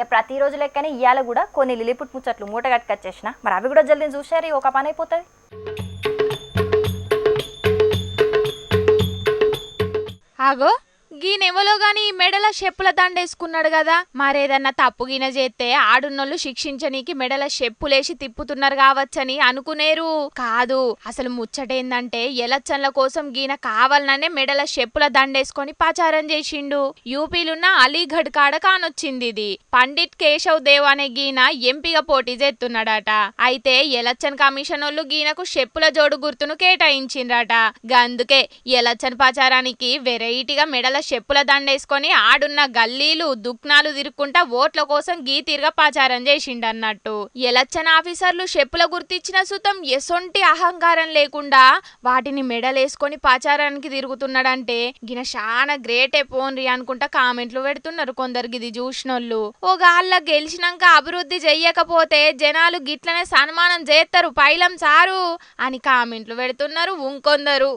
ఇక ప్రతిరోజు లెక్కనే ఇవాళ కూడా కొన్ని లిలిపుట్ ముచ్చట్లు మూట కట్టుకొచ్చేసిన. మరి అవి కూడా జల్దీ చూసారు ఒక పని అయిపోతుంది. ఆగో గీనెవలో గాని మెడల చెప్పుల దండేసుకున్నాడు కదా మరేదన్నా తప్పు గిన చేస్తే ఆడున్నోళ్ళు శిక్షించనీకి మెడల చెప్పులేసి తిప్పుతున్నారు కావచ్చని అనుకునేరు. కాదు అసలు ముచ్చటేందంటే ఎలచ్చన్ల కోసం గీన కావాలననే మెడల చెప్పుల దండేసుకొని ప్రచారం చేసిండు. యూపీలున్న అలీగఢ్ కాడ కానొచ్చింది ఇది పండిట్ కేశవ్ దేవ్ అనే గీన ఎంపీగా పోటీ చేస్తున్నాడట అయితే ఎలక్షన్ కమిషన్ వాళ్ళు గీనకు చెప్పుల జోడు గుర్తును కేటాయించిండ్రట. గందుకే ఎలక్షన్ ప్రచారానికి వెరైటీగా మెడల చెప్పుల దండేసుకొని ఆడున్న గల్లీలు దుక్నాలు తిరుక్కుంటా ఓట్ల కోసం గీ తిరగ ప్రచారం చేసిండన్నట్టు. ఎలక్షన్ ఆఫీసర్లు చెప్పుల గుర్తిచ్చిన సుతం ఎసొంటి అహంకారం లేకుండా వాటిని మెడలేసుకొని పాచారానికి తిరుగుతున్నాడంటే గిన చాలా గ్రేటే పోన్రి అనుకుంటా కామెంట్లు పెడుతున్నారు కొందరు ఇది చూసినోళ్ళు ఓ గాళ్ళ గెలిచినాక అభివృద్ధి చెయ్యకపోతే జనాలు గిట్లనే సన్మానం చేస్తారు పైలం సారు అని కామెంట్లు పెడుతున్నారు ఇంకొందరు.